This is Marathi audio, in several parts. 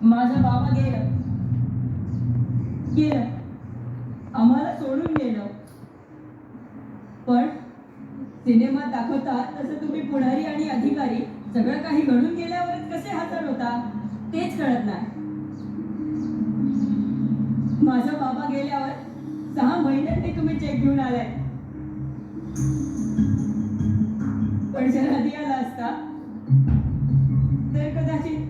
माझा बाबा गेलं. गेलं. आम्हाला सोडून गेलं. पण सिनेमात दाखवतात तसं तुम्ही पुढारी आणि अधिकारी सगळं काही घडून गेल्यावर कसे हजर होता तेच कळत नाही. माझा बाबा गेल्यावर सहा महिन्यांनी तुम्ही चेक घेऊन आलाय. पण जर आधी आला असता तर कदाचित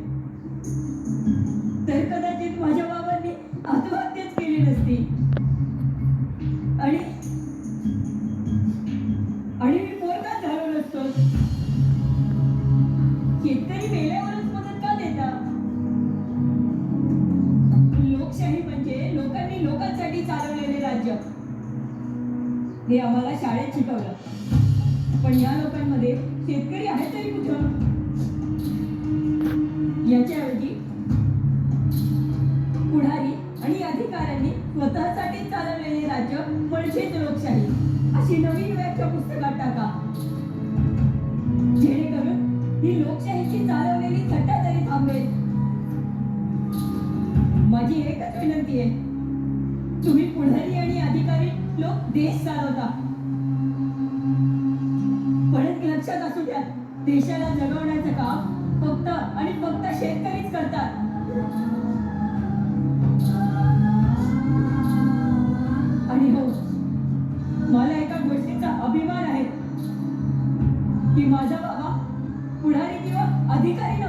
शेतकरी वेळेवरच मदत का देता? लोकशाही म्हणजे लोकांनी लोकांसाठी चालवलेले राज्य. हे आम्हाला शाळेत शिकवलं. पण या लोकांमध्ये शेतकरी आहे तरी कुठं? याच्याऐवजी पुढारी आणि अधिकाऱ्यांनी स्वतःसाठी चालवलेले राज्य म्हणजेच लोकशाही. अशी नवीन ही लोकशाहीची चालवलेली थट्टा तरी थांबेल. माझी एकच विनंती आहे. तुम्ही पुढारी आणि अधिकारी लोक देश चालवता. पण लक्षात असू द्या देशाला जगवण्याचं काम फक्त आणि फक्त शेतकरीच करतात. आणि हो मला एका गोष्टीचा अभिमान आहे की माझा अधिकारी